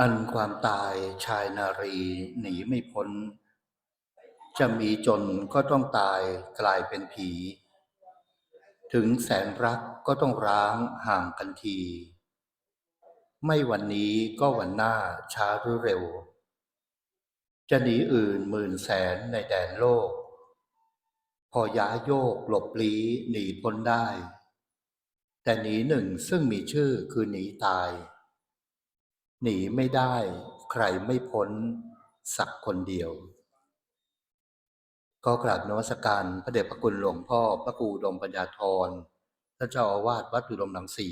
อันความตายชายนารีหนีไม่พ้น จะมีจนก็ต้องตายกลายเป็นผี ถึงแสนรักก็ต้องร้างห่างกันที ไม่วันนี้ก็วันหน้าช้าหรือเร็ว จะหนีอื่นหมื่นแสนในแดนโลก พอย้ายโยกหลบลี้หนีพ้นได้ แต่หนีหนึ่งซึ่งมีชื่อคือหนีตาย หนีไม่ได้ใครไม่พ้นสักคนเดียว ก็กราบนวัสการพระเดชพระคุณหลวงพ่อพระครูดมปัญญาธรท่านเจ้าอาวาสวัดอุดมหลังสี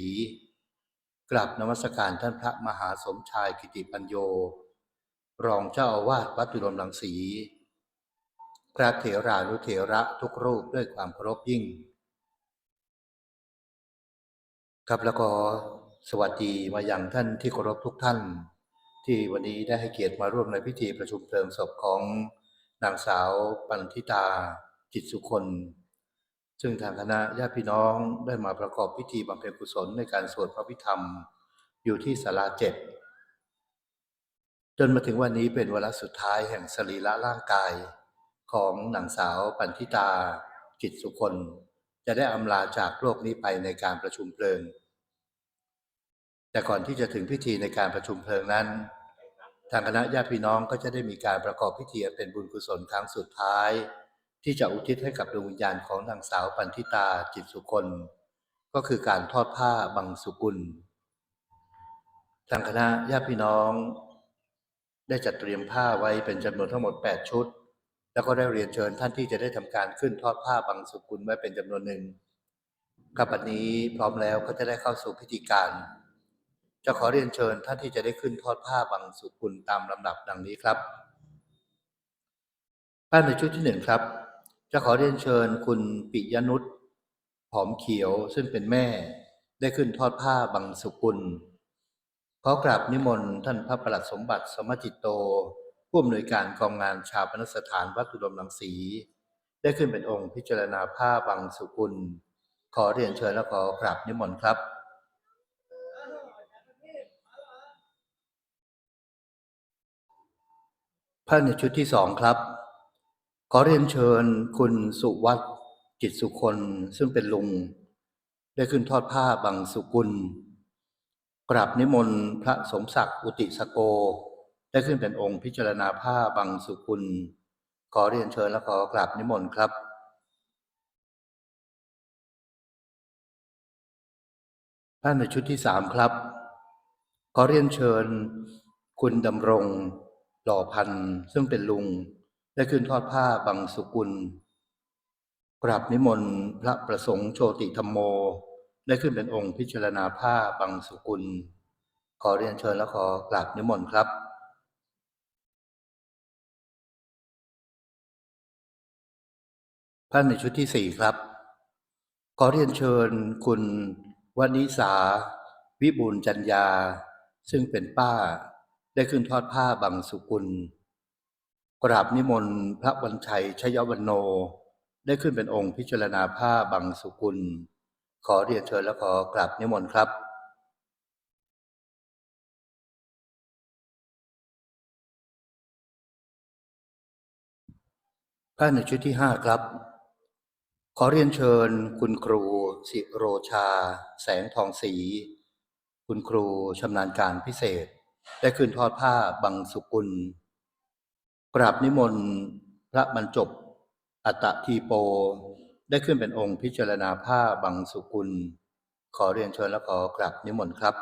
กราบนวัสการท่านพระมหาสมชายกิติปัญโย รองเจ้าอาวาสวัดอุดมหลังสีพระเถรานุเถระทุกรูปด้วยความเคารพยิ่งครับแล้วก็ สวัสดีมาอยังท่านที่เคารพทุกท่าน ที่วันนี้ได้ให้เกียรติมาร่วมในพิธีประชุมเพลิงศพของนางสาวปันธิตา จิตสุคนซึ่งทางคณะญาติพี่น้องได้มาประกอบพิธีบำเพ็ญกุศลในการสวดพระพิธรรม อยู่ที่ศาลาเจ็ดจนมาถึงวันนี้เป็นวาระสุดท้ายแห่งสรีระร่างกาย ของนางสาวปันธิตา จิตสุคนจะได้อำลาจากโลกนี้ไปในการประชุมเพลิง แต่ก่อนที่จะถึงพิธีในการประชุมเพลิงนั้น ทางคณะญาติพี่น้องก็จะได้มีการประกอบพิธีเป็นบุญกุศลครั้งสุดท้าย ที่จะอุทิศให้กับดวงวิญญาณของนางสาวปันธิตาจิตสุคนก็คือการทอดผ้าบังสุกุล ทางคณะญาติพี่น้อง ได้จัดเตรียมผ้าไว้เป็นจำนวนทั้งหมด 8 ชุด แล้วก็ได้เรียนเชิญท่านที่จะได้ทำการขึ้นทอดผ้าบังสุกุลไว้เป็นจำนวนหนึ่งกับบัดนี้พร้อมแล้วก็จะได้เข้าสู่พิธีการ จะขอเรียนเชิญท่านที่จะได้ขึ้นทอดผ้าบังสุกุลตามลำดับดังนี้ครับป้านในชุดที่หนึ่งครับ จะขอเรียนเชิญคุณปิยนุชหอมเขียวซึ่งเป็นแม่ ได้ขึ้นทอดผ้าบังสุกุลขอกราบนิมนต์ท่านพระประหลัดสมบัติสมจิตโต ผู้อำนวยการกองงานชาปนสถานวัดอุดมรังสี ได้ขึ้นเป็นองค์พิจารณาผ้าบังสุกุล ขอเรียนเชิญและขอกราบนิมนต์ครับ พระในชุดที่สองครับ ขอเรียนเชิญคุณสุวัตจิตสุคนซึ่งเป็นลุง ได้ขึ้นทอดผ้าบังสุกุล กราบนิมนต์พระสมศักดิ์อุติสโก ได้ขึ้นเป็นองค์พิจารณาผ้าบังสุกุล ขอเรียนเชิญและขอกราบนิมนต์ครับท่านในชุดที่สามครับ ขอเรียนเชิญคุณดำรง หล่อพันธ์ซึ่งเป็นลุงได้ขึ้นทอดผ้าบังสุกุล กราบนิมนต์พระประสงค์โชติธรรมโม ได้ขึ้นเป็นองค์พิจารณาผ้าบังสุกุล ขอเรียนเชิญและขอกราบนิมนต์ครับท่านในชุดที่สี่ครับ ขอเรียนเชิญคุณวนิสา วิบูลจัญญา ซึ่งเป็นป้า ได้ขึ้นทอดผ้าบังสุกุล กราบนิมนต์พระวันชัยชยวันโน ได้ขึ้นเป็นองค์พิจารณาผ้าบังสุกุล ขอเรียนเชิญและขอกราบนิมนต์ครับพระในชุดที่ห้าครับ ขอเรียนเชิญคุณครูสิโรชา แสงทองศรีคุณครูชำนาญการพิเศษ ได้ขึ้นทอดผ้าบังสุกุล กราบนิมนต์พระบรรจบ อัตตทีโป ได้ขึ้นเป็นองค์พิจารณาผ้าบังสุกุล ขอเรียนเชิญและขอกราบนิมนต์ครับ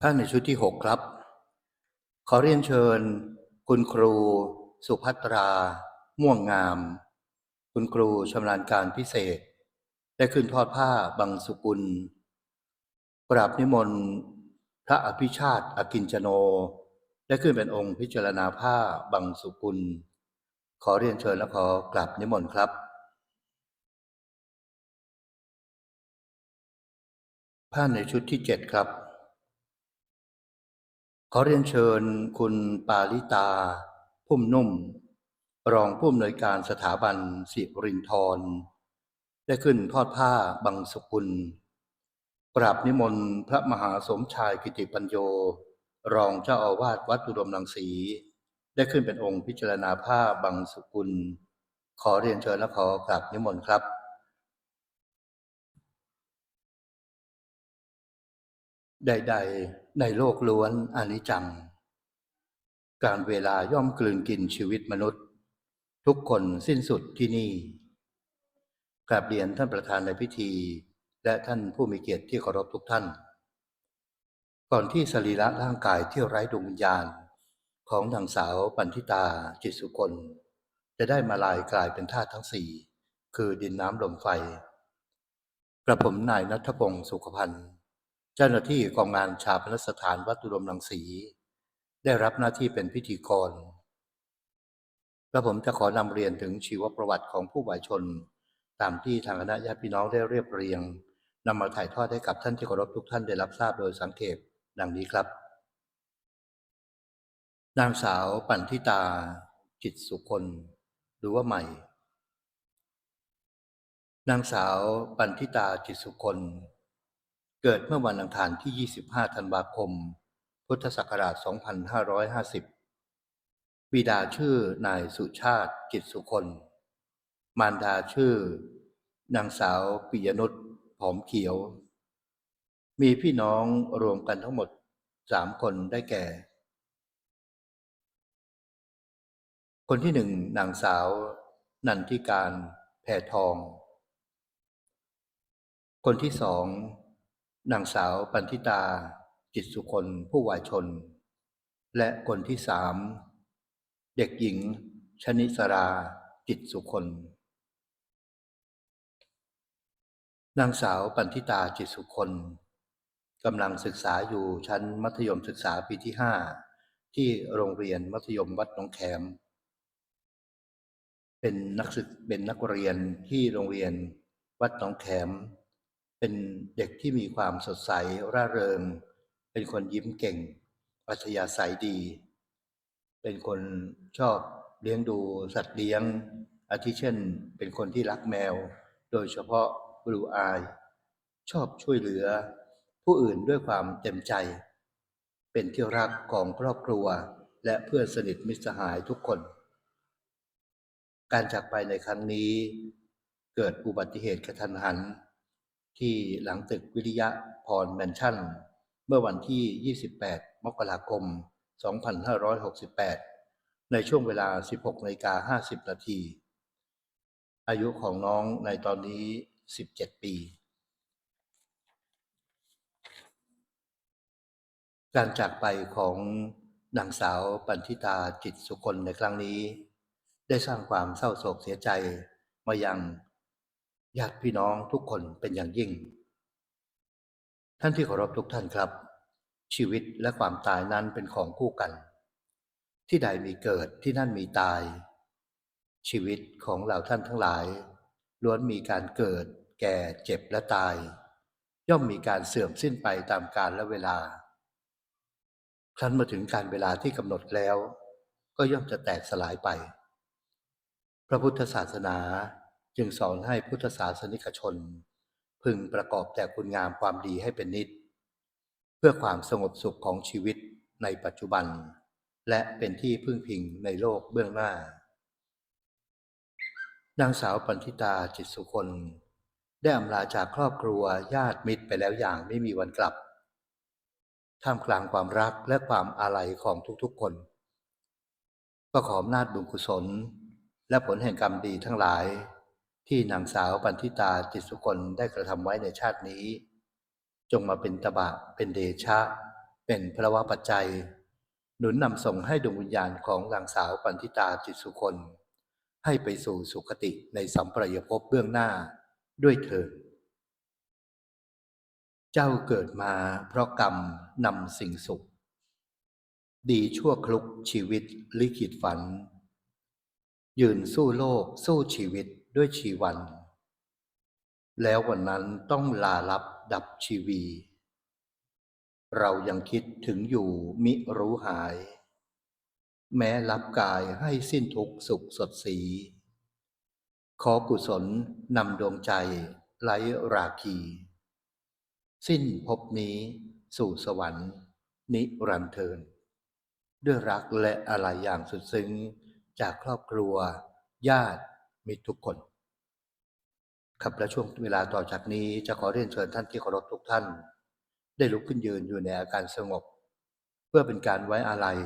ท่านในชุดที่หกครับ ขอเรียนเชิญ คุณครู สุภัตรา ม่วงงาม คุณครูชำนาญการพิเศษ ได้ขึ้นทอดผ้าบังสุกุล กราบนิมนต์พระอภิชาติอกินจโน ได้ขึ้นเป็นองค์พิจารณาผ้าบังสุกุล ขอเรียนเชิญและขอกราบนิมนต์ครับ ผ้าในชุดที่เจ็ดครับ ขอเรียนเชิญคุณปาลิตา พุ่มนุ่ม รองผู้อำนวยการสถาบันสิรินทร ได้ขึ้นทอดผ้าบังสุกุล กราบนิมนต์พระมหาสมชายกิติปัญโย รองเจ้าอาวาสวัดอุดมรังสี ได้ขึ้นเป็นองค์พิจารณาผ้าบังสุกุล ขอเรียนเชิญและขอกราบนิมนต์ครับใด ๆ ในโลกล้วนอนิจจัง การเวลาย่อมกลืนกินชีวิตมนุษย์ ทุกคนสิ้นสุดที่นี่ กราบเรียนท่านประธานในพิธี และท่านผู้มีเกียรติที่เคารพทุกท่าน ก่อนที่สรีระร่างกายที่ไร้ดวงวิญญาณ ของนางสาวปันธิตาจิตสุคนจะได้มาลายกลายเป็นธาตุทั้งสี่คือดินน้ำลมไฟ กระผมนายนัทพงศ์สุขพันธ์ เจ้าหน้าที่กองงานชาปนสถานวัดอุดมรังสี ได้รับหน้าที่เป็นพิธีกรและผมจะขอนำเรียนถึงชีวประวัติของผู้วายชน ตามที่ทางคณะญาติพี่น้องได้เรียบเรียงนำมาถ่ายทอดให้กับท่านที่เคารพทุกท่านได้รับทราบโดยสังเขปดังนี้ครับ นางสาวปันธิตา จิตสุคนหรือว่าใหม่ นางสาวปันธิตาจิตสุคนเกิดเมื่อวันอังคารที่ 25 ธันวาคม พุทธศักราช 2550 บิดาชื่อนายสุชาติจิตสุคน มารดาชื่อ นางสาวปิยนุชผอมเขียว มีพี่น้องรวมกันทั้งหมดสามคนได้แก่ คนที่หนึ่งนางสาว นันทิการแพทอง คนที่สองนางสาวปันธิตา จิตสุคนผู้วายชน และคนที่สาม เด็กหญิงชนิสรา จิตสุคน นางสาวปันธิตาจิตสุคนกำลังศึกษาอยู่ชั้นมัธยมศึกษาปีที่ห้าที่โรงเรียนมัธยมวัดหนองแขม เป็นนักศึกเป็นนักเรียนที่โรงเรียนวัดหนองแขม เป็นเด็กที่มีความสดใสร่าเริง เป็นคนยิ้มเก่ง อัธยาศัยดี เป็นคนชอบเลี้ยงดูสัตว์เลี้ยงอาทิเช่น เป็นคนที่รักแมว โดยเฉพาะ บลูอายชอบช่วยเหลือ ผู้อื่นด้วยความเต็มใจ เป็นที่รักของครอบครัว และเพื่อนสนิทมิตรสหายทุกคน การจากไปในครั้งนี้ เกิดอุบัติเหตุกระทันหัน ที่หลังตึกวิริยะพรแมนชั่น เมื่อวันที่ 28 มกราคม 2568 ในช่วงเวลา 16นาฬิกา50 นาทีอายุของน้องในตอนนี้ 17ปี การจากไปของนางสาวปันธิตาจิตสุคนในครั้งนี้ ได้สร้างความเศร้าโศกเสียใจมายังญาติพี่น้องทุกคนเป็นอย่างยิ่ง ท่านที่เคารพทุกท่านครับ ชีวิตและความตายนั้นเป็นของคู่กัน ที่ใดมีเกิดที่นั่นมีตาย ชีวิตของเหล่าท่านทั้งหลาย ล้วนมีการเกิด แก่เจ็บและตาย ย่อมมีการเสื่อมสิ้นไปตามกาลและเวลา ครั้นมาถึงการเวลาที่กำหนดแล้ว ก็ย่อมจะแตกสลายไป พระพุทธศาสนาจึงสอนให้พุทธศาสนิกชน พึงประกอบแต่คุณงามความดีให้เป็นนิดเพื่อความสงบสุขของชีวิตในปัจจุบัน และเป็นที่พึ่งพิงในโลกเบื้องหน้า นางสาวปันธิตาจิตสุคน ได้อำลาจากครอบครัวญาติมิตรไปแล้วอย่างไม่มีวันกลับ ท่ามกลางความรักและความอาลัยของทุกๆคน ก็ขออำนาจบุญกุศล และผลแห่งกรรมดีทั้งหลาย ที่นางสาวปันธิตาจิตสุคนได้กระทำไว้ในชาตินี้ จงมาเป็นตบะเป็นเดชะ เป็นพระวะปัจจัย หนุนนำส่งให้ดวงวิญญาณของนางสาวปันธิตาจิตสุคน ให้ไปสู่สุคติในสัมปรายภพเบื้องหน้าด้วยเถิดเจ้าเกิดมาเพราะกรรมนำสิ่งสุข ดีชั่วคลุกชีวิตลิขิตฝัน ยืนสู้โลกสู้ชีวิตด้วยชีวัน แล้ววันนั้นต้องลาลับดับชีวี เรายังคิดถึงอยู่มิรู้หาย แม้รับกายให้สิ้นทุกสุขสดสี ขอกุศลนำดวงใจไร้ราคี สิ้นภพนี้สู่สวรรค์ นิรันเทิน ด้วยรักและอะไรอย่างสุดซึ้ง จากครอบครัว ญาติมิตรทุกคน ครับและช่วงเวลาต่อจากนี้จะขอเรียนเชิญท่านที่เคารพทุกท่าน ได้ลุกขึ้นยืนอยู่ในอาการสงบ เพื่อเป็นการไว้อาลัย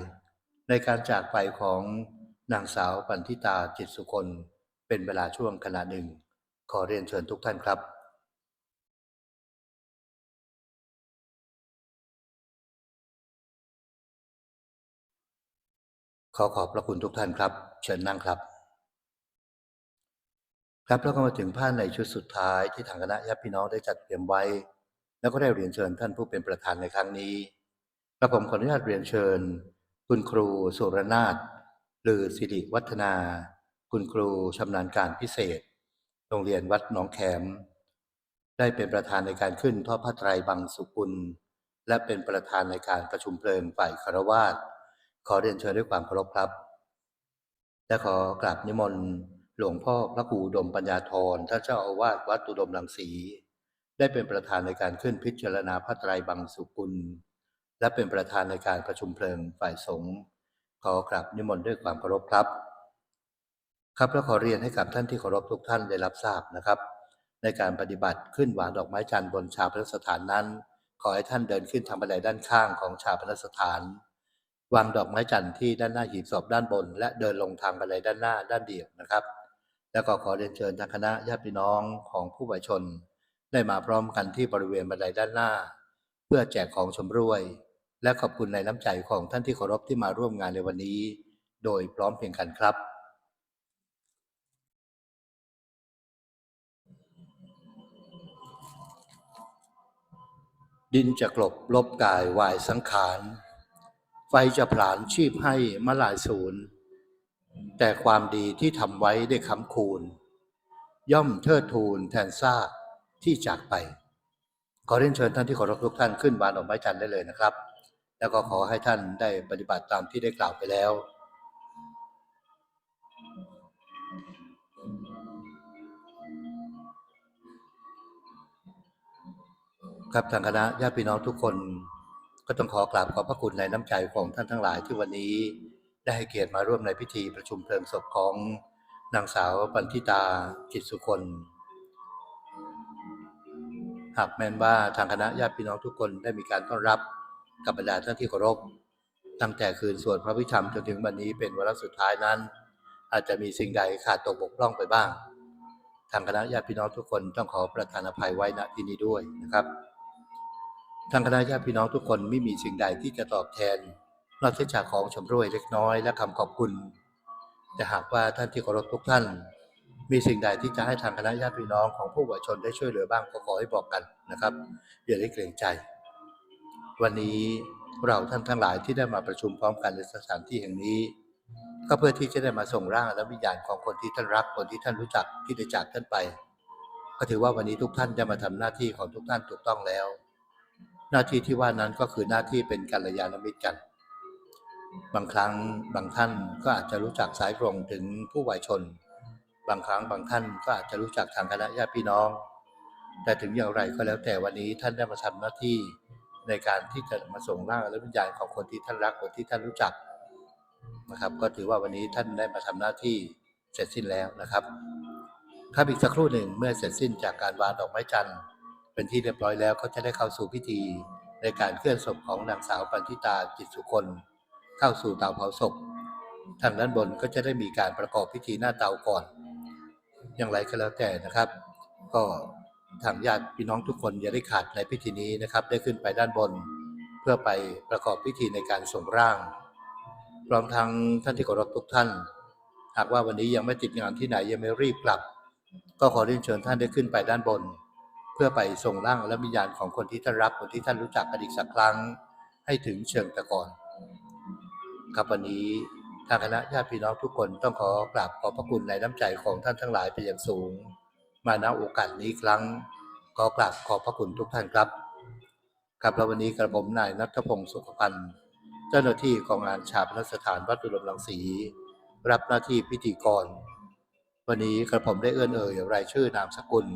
ในการจากไปของนางสาวปันทิตาจิตสุคนเป็นเวลาช่วงขณะหนึ่ง ขอเรียนเชิญทุกท่านครับ ขอขอบพระคุณทุกท่านครับ เชิญนั่งครับ ครับแล้วก็มาถึงผ้าในชุดสุดท้ายที่ทางคณะญาติพี่น้องได้จัดเตรียมไว้ แล้วก็ได้เรียนเชิญท่านผู้เป็นประธานในครั้งนี้กระผมขออนุญาตเรียนเชิญ คุณครูสุรนาถหรือสิริวัฒนา คุณครูชำนาญการพิเศษ โรงเรียนวัดหนองแขม ได้เป็นประธานในการขึ้นทอดผ้าไตรบังสุกุล และเป็นประธานในการประชุมเพลิงฝ่ายคารวาสขอเรียนเชิญด้วยความเคารพครับ และขอกราบนิมนต์หลวงพ่อพระครูดมปัญญาธรท่านเจ้าอาวาสวัดอุดมรังสี ได้เป็นประธานในการขึ้นพิจารณาพระไตรบังสุกุล และเป็นประธานในการประชุมเพลิงฝ่ายสงฆ์ขอกราบนิมนต์ด้วยความเคารพครับ ครับและขอเรียนให้กับท่านที่เคารพทุกท่านได้รับทราบนะครับ ในการปฏิบัติขึ้นวางดอกไม้จันทร์บนชาพนสถานนั้น ขอให้ท่านเดินขึ้นทางบันไดด้านข้างของชาพนสถาน วางดอกไม้จันทร์ที่ด้านหน้าหีบศพด้านบน และเดินลงทางบันไดด้านหน้าด้านเดียวนะครับ แล้วก็ขอเรียนเชิญทางคณะญาติพี่น้องของผู้บริชน ได้มาพร้อมกันที่บริเวณบันไดด้านหน้า เพื่อแจกของชมรวย และขอบคุณในน้ำใจของท่านที่เคารพที่มาร่วมงานในวันนี้ โดยพร้อมเพียงกันครับ ดินจะกลบลบกายวายสังขาร ไฟจะผลาญชีพให้มลายศูนย์แต่ความดีที่ทำไว้ได้คำคูณ ย่อมเทิดทูนแทนซากที่จากไป ขอเรียนเชิญท่านที่เคารพทุกท่านขึ้นวานดอกไม้จันทร์ได้เลยนะครับ แล้วก็ขอให้ท่านได้ปฏิบัติตามที่ได้กล่าวไปแล้ว ครับทางคณะญาติพี่น้องทุกคนก็ต้องขอกราบขอบพระคุณในน้ำใจของท่านทั้งหลายที่วันนี้ได้ให้เกียรติมาร่วมในพิธีประชุมเพลิงศพของนางสาวปันทิตาจิตสุคนหากแม้นว่าทางคณะญาติพี่น้องทุกคนได้มีการต้อนรับ กับบรรดาท่านที่เคารพตั้งแต่คืนสวดพระพิธรรมจนถึงวันนี้เป็นวาระสุดท้ายนั้น อาจจะมีสิ่งใดขาดตกบกพร่องไปบ้าง ทางคณะญาติพี่น้องทุกคนต้องขอประทานอภัยไว้ณที่นี้ด้วยนะครับ ทางคณะญาติพี่น้องทุกคนไม่มีสิ่งใดที่จะตอบแทนนอกจากของชำรวยเล็กน้อยและคำขอบคุณแต่หากว่าท่านที่เคารพทุกท่าน มีสิ่งใดที่จะให้ทางคณะญาติพี่น้องของผู้บริชนได้ช่วยเหลือบ้างก็ขอให้บอกกันนะครับอย่าได้เกรงใจ วันนี้เราท่านทั้งหลายที่ได้มาประชุมพร้อมกันในสถานที่แห่งนี้ ก็เพื่อที่จะได้มาส่งร่างและวิญญาณของคนที่ท่านรักคนที่ท่านรู้จักที่ได้จากท่านไป ก็ถือว่าวันนี้ทุกท่านได้มาทำหน้าที่ของทุกท่านถูกต้องแล้ว หน้าที่ที่ว่านั้นก็คือหน้าที่เป็นกัลยาณมิตรกัน บางครั้งบางท่านก็อาจจะรู้จักสายตรงถึงผู้วัยชน บางครั้งบางท่านก็อาจจะรู้จักทางคณะญาติพี่น้อง แต่ถึงอย่างไรก็แล้วแต่วันนี้ท่านได้มาทำหน้าที่ ในการที่จะมาส่งร่างและวิญญาณของคนที่ท่านรักคนที่ท่านรู้จักนะครับ ก็ถือว่าวันนี้ท่านได้มาทำหน้าที่เสร็จสิ้นแล้วนะครับครับอีกสักครู่หนึ่งเมื่อเสร็จสิ้นจากการวางดอกไม้จันทร์เป็นที่เรียบร้อยแล้วก็จะได้เข้าสู่พิธี ในการเคลื่อนศพของนางสาวปันธิตาจิตสุคนเข้าสู่เตาเผาศพทางด้านบนก็จะได้มีการประกอบพิธีหน้าเตาก่อน อย่างไรก็แล้วแต่นะครับ ก็ ทางญาติพี่น้องทุกคนอย่าได้ขาดในพิธีนี้นะครับ ได้ขึ้นไปด้านบน เพื่อไปประกอบพิธีในการส่งร่างพร้อมทั้งท่านที่เคารพทุกท่าน หากว่าวันนี้ยังไม่ติดงานที่ไหนยังไม่รีบกลับ ก็ขอเรียนเชิญท่านได้ขึ้นไปด้านบน เพื่อไปส่งร่างและวิญญาณของคนที่ท่านรักคนที่ท่านรู้จักกันอีกสักครั้ง ให้ถึงเชิงตะกอนครับวันนี้ทางคณะญาติพี่น้องทุกคนต้องขอกราบขอบพระคุณในน้ำใจของท่านทั้งหลายเป็นอย่างสูง มาณโอกาสนี้ครั้งขอกราบขอบพระคุณทุกท่านครับครับแล้ววันนี้กระผมนายนัทพงศ์สุขพันธ์เจ้าหน้าที่กองงานชาปนสถานวัดตุลมรังสี รับหน้าที่พิธีกร วันนี้กระผมได้เอื้อนเอ่ยรายชื่อนามสกุล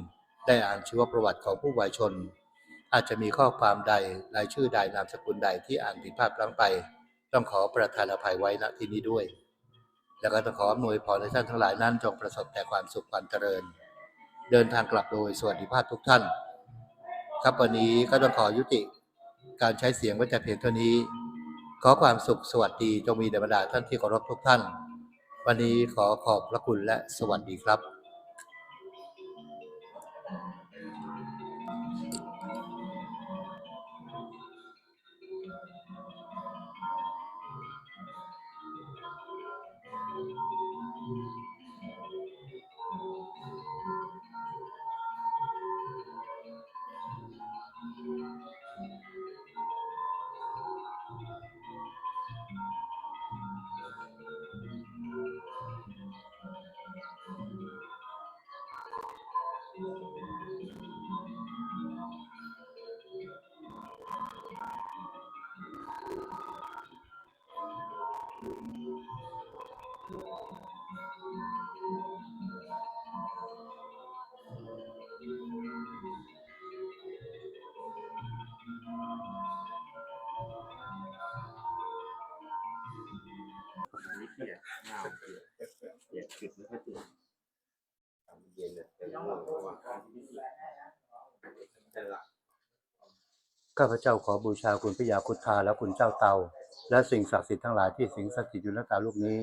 ได้อ่านชีวประวัติของผู้วายชน อาจจะมีข้อความใดรายชื่อใดนามสกุลใดที่อ่านผิดพลาดพลั้งไป ต้องขอประทานอภัยไว้ณที่นี้ด้วย แล้วก็ต้องขออำนวยพรให้ท่านทั้งหลายนั้นจงประสบแต่ความสุขความเจริญ เดินทางกลับโดยสวัสดิภาพทุกท่าน ครับวันนี้ก็ต้องขอยุติการใช้เสียงไว้แต่เพียงเท่านี้ ขอความสุขสวัสดีจงมีแด่บรรดาท่านที่เคารพทุกท่าน วันนี้ขอขอบพระคุณและสวัสดีครับ หน้าเปียกเปียกปิดไม่ค่อยตื่นเย็นเนี่ยแต่ง่วงเพราะว่าข้างที่เจะหลับข้าพเจ้าขอบูชาคุณพระยาคุธาและคุณเจ้าเตา และสิ่งศักดิ์สิทธิ์ทั้งหลายที่สิงสถิตอยู่ในตาลูกนี้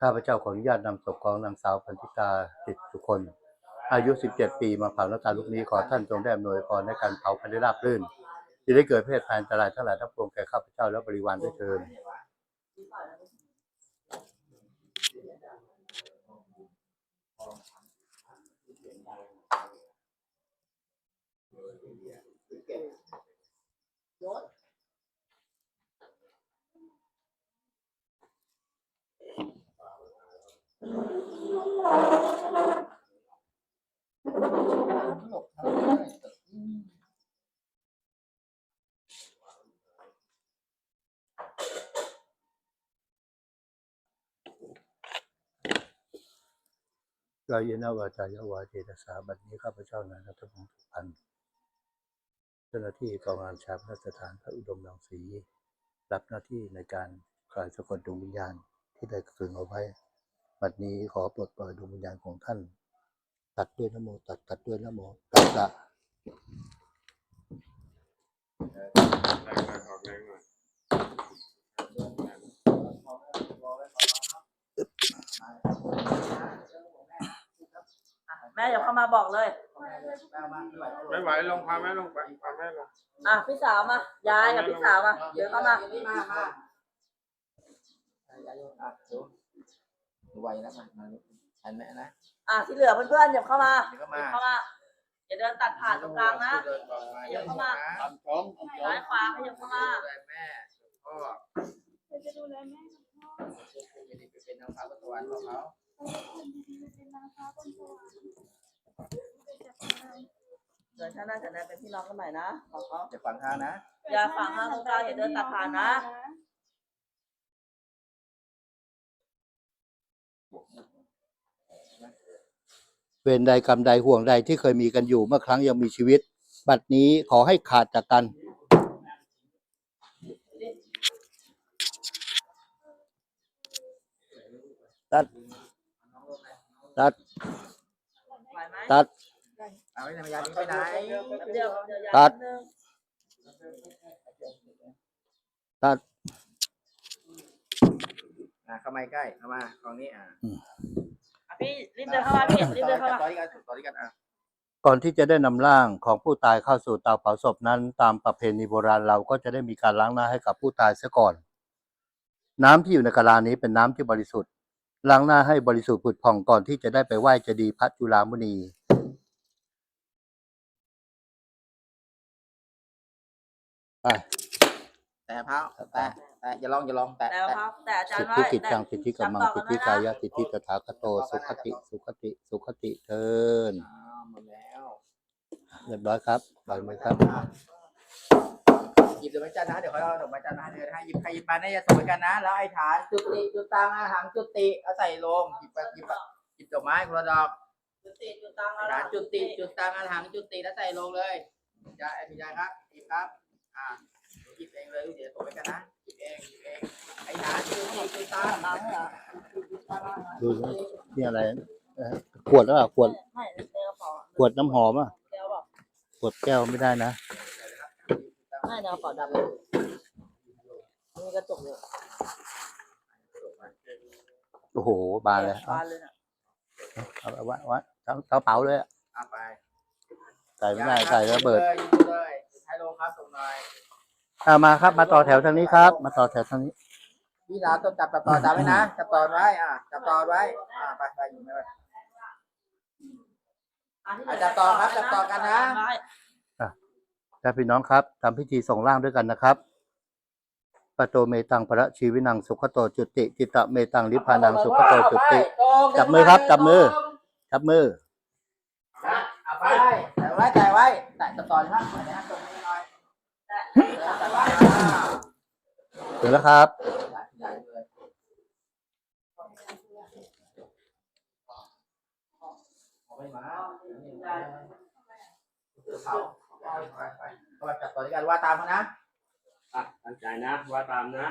ข้าพเจ้าขออนุญาตนำศพของนางสาวพันธิตาจิตทุกคน อายุ 17 ปีมาเผาหน้าตาลูกนี้ขอท่านจงได้อำนวยพรในการเผาพันธิราบรื่นที่ได้เกิดเพศภัยอันตรายทั้งหลายทั้งปวงแก่ข้าพเจ้าและบริวารด้วยเถิด กายนาวาจายาวาเจตสาบัดนี้ข้าพเจ้านายรัตพงศ์สุพรรณเจ้าหน้าที่กองงานชาปนสถานพระอุดมรังสี รับหน้าที่ในการคลายสะกดดวงวิญญาณที่ได้กลืนเอาไว้ บัดนี้ขอปลดปล่อยดวงวิญญาณของท่าน ตัดด้วยนะโมตัดตัดด้วยนะโมตัดละแรงหน่อยออกแรงหน่อยแม่อย่าเข้ามาบอกเลย ไม่ไหวลงพาแม่ลงไปพาแม่ลงอะพี่สาวมายายกับพี่สาวมาเดี๋ยวเข้ามา มามา ไวนะมามาหันแม่นะ อะที่เหลือเพื่อนๆอย่าเข้ามาเดี๋ยวก็มาเข้ามาอย่าเดินตัดผ่านตรงกลางนะ เดินบอกมาเดี๋ยวเข้ามา ทำท้องซ้ายขวาขยับเข้ามา ดูแลแม่พ่อจะดูแลแม่กับพ่อจะได้ไปเป็นนางฟ้าบนสวรรค์ของเขาคนดีๆเป็นนางฟ้าบนสวรรค์ไปจับนายเดี๋ยวชาติหน้าจะได้เป็นพี่น้องกันใหม่นะบอกเขาจะฝังเท้านะอย่าฝังห้ามตรงกลางอย่าเดินตัดผ่านนะ เวรใดกรรมใดห่วงใดที่เคยมีกันอยู่เมื่อครั้งยังมีชีวิต บัดนี้ขอให้ขาดจากกัน ตัด ตัด ตัด เอาไว้ในพยานนี้ไปไหนตัด ตัด อะเข้ามาใกล้เข้ามาตรงนี้อะอะพี่รีบเดินเข้ามาพี่รีบเดินเข้ามา ต่อที่กันต่อที่กันอะก่อนที่จะได้นำร่างของผู้ตายเข้าสู่เตาเผาศพนั้น ตามประเพณีโบราณเราก็จะได้มีการล้างหน้าให้กับผู้ตายเสียก่อน น้ำที่อยู่ในกะลานี้เป็นน้ำที่บริสุทธิ์ ล้างหน้าให้บริสุทธิ์ผุดผ่องก่อนที่จะได้ไปไหว้เจดีย์พระจุฬามุนี แต่เท้าแต่แต่อย่าลองอย่าลองแต่แต่แต่ครับแต่อาจารสิย์ทว่าธิกิจจังสิทธิกำมังจับสิต่ทอธินกาได้ยะนะสิทธิตถาคโต สุขติ สุขติ สุขติเทินอ้าวหมดแล้วเรียบร้อยครับปล่อยมือครับ หยิบดอกไม้จันทร์นะ เดี๋ยวเขาเอาดอกไม้จันทร์มาให้เดินให้หยิบใครหยิบมาเนี่ยอย่าสวยกันนะ แล้วไอ้ฐานจุติจุดตังอาหารจุติเอาใส่ลงหยิบไปหยิบไปหยิบดอกไม้คนละดอกจุดติจุดตังอธิษฐานจุดติจุดตังอรหังจุดติแล้วใส่ลงเลยยายพี่ยายครับหยิบครับ อ่า หยิบเองเลยลูกเดี๋ยวตกไปกันนะหยิบเองหยิบเองไอ้หนาจุดติจุดตังตังเหรอดูสินี่อะไรเอ่อขวดแล้วอะขวดไม่ในกระเป๋าขวดน้ำหอมอะแก้วบอกขวดแก้วไม่ได้นะไม่ในกระเป๋าดำมีกระจกเลยโอ้โหบานเลยบานเลยน่ะเอาเอาไว้ไว้ทั้งกระเป๋าเลยอะเอาไปใส่ไม่ได้ใส่ระเบิดยิงเลยใช้ลงครับส่งหน่อยเอามาครับ มาต่อแถวทางนี้ครับ มาต่อแถวทางนี้ พี่ดาวต้องจับจับต่อจับไว้นะจับต่อไว้ อ่าจับต่อไว้ อ่าไปไปอยู่ไม่ไป อะจับต่อครับจับต่อกันนะถ้าพี่น้องครับทำพิธีส่งร่างด้วยกันนะครับปะโตเมตังพระชีวินังสุขโตจุติจิตตะเมตังลิพานังสุขโตจุติ จับมือครับจับมือ จับมือ เอาไปแต่ไว้แต่ไว้แต่จับต่อนะครับแต่นะครับตรงนี้หน่อยแต่ไว้อ่า ถึงแล้วครับได้เลยเอาไม่มาจับต่อด้วยกันว่าตามเขานะ อะตั้งใจนะ ว่าตามนะ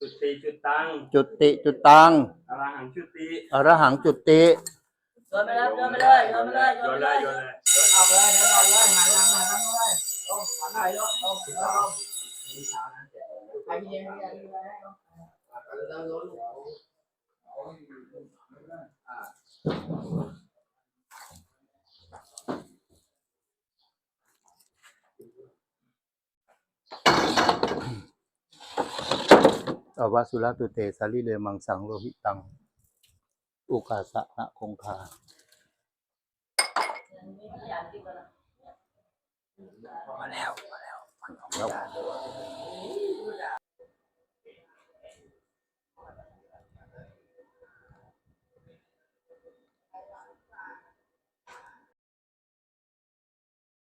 จุดตีจุดตังจุติจุดตังอรหังจุติอรหังจุติโยนไปเลยโยนไปเลยโยนไปเลยโยนไปเลยยโยนเลย เดินออกเลยเดินออกเลยหันหลังหันหลังเลย ลงหันหน้าลงลงลงไปพี่เองพี่เองพี่เองเดินลงอวสุรตุเตสาลิเลมังสังโลหิตัง อุกาสะนะคงคา มาแล้วมาแล้วมันออกแล้ว